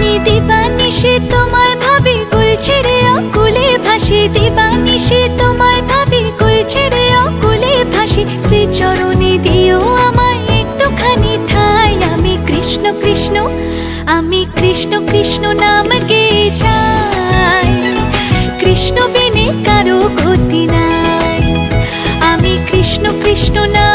আমি দিবানিশে তোমায় ভাবি কুল ছেড়ে অকুলে ভাসি। দিবানিশে তোমায় ভাবি কুল ছেড়ে অকুলে ভাসি। শ্রী চরণে দিও আমায় একটুখানি ঠাই। আমি কৃষ্ণ কৃষ্ণ, আমি কৃষ্ণ কৃষ্ণ নাম গে যাই কৃষ্ণ বিনে কারও গতি নাই। আমি কৃষ্ণ কৃষ্ণ নাম